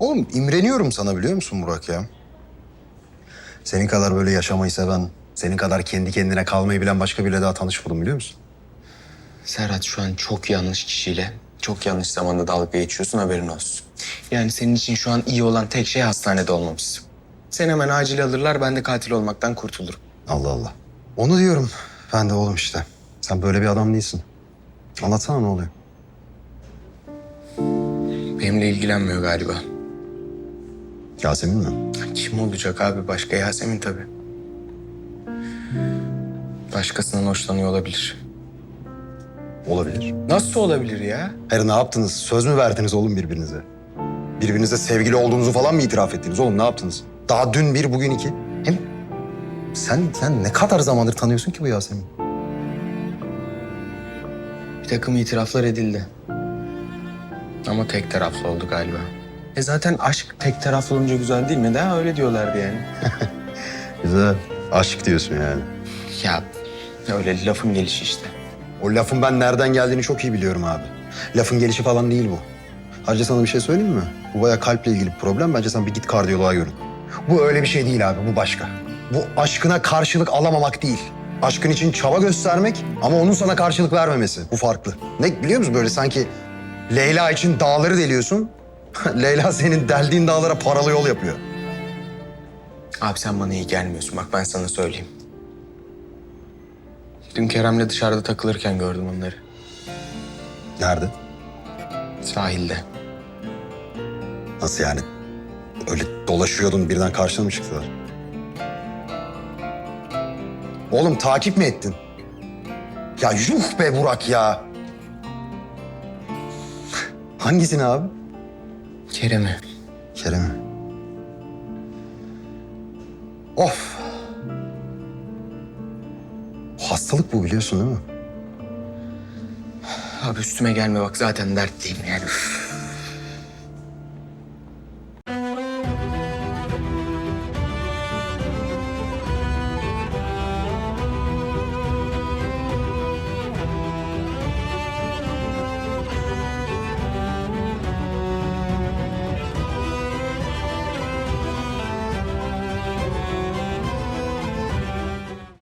Oğlum imreniyorum sana biliyor musun Burak ya? Senin kadar böyle yaşamayı seven, senin kadar kendi kendine kalmayı bilen başka biriyle daha tanışmadım biliyor musun? Serhat şu an çok yanlış kişiyle, çok yanlış zamanda dalga geçiyorsun haberin olsun. Yani senin için şu an iyi olan tek şey hastanede olmamız. Sen hemen acil alırlar, ben de katil olmaktan kurtulurum. Allah Allah. Onu diyorum. Ben de oğlum işte. Sen böyle bir adam değilsin. Anlatsana ne oluyor? Benimle ilgilenmiyor galiba. Yasemin mi? Kim olacak abi? Başka Yasemin tabii. Başkasından hoşlanıyor olabilir. Olabilir. Nasıl olabilir ya? Hayır ne yaptınız? Söz mü verdiniz oğlum birbirinize? Birbirinize sevgili olduğunuzu falan mı itiraf ettiniz oğlum? Ne yaptınız? Daha dün bir, bugün iki. Hem sen, sen ne kadar zamandır tanıyorsun ki bu Yasemin? Bir takım itiraflar edildi. Ama tek taraflı oldu galiba. E zaten aşk tek taraflı olunca güzel değil mi? Daha öyle diyorlardı yani. Güzel. Aşk diyorsun yani. ya öyle lafın gelişi işte. O lafın ben nereden geldiğini çok iyi biliyorum abi. Lafın gelişi falan değil bu. Ayrıca sana bir şey söyleyeyim mi? Bu baya kalple ilgili bir problem. Bence sen bir git kardiyoloğa görün. Bu öyle bir şey değil abi. Bu başka. Bu aşkına karşılık alamamak değil. Aşkın için çaba göstermek ama onun sana karşılık vermemesi. Bu farklı. Ne biliyor musun böyle sanki Leyla için dağları deliyorsun. Leyla senin deldiğin dağlara paralı yol yapıyor. Abi sen bana iyi gelmiyorsun. Bak ben sana söyleyeyim. Dün Kerem'le dışarıda takılırken gördüm onları. Nerede? Sahilde. Nasıl yani? Öyle dolaşıyordun birden karşına mı çıktılar? Oğlum takip mi ettin? Ya yuh be Burak ya. Hangisini abi? Kerem'i. Kerem'i. Of. Hastalık bu biliyorsun değil mi? Abi üstüme gelme bak zaten dertliyim yani. Üf.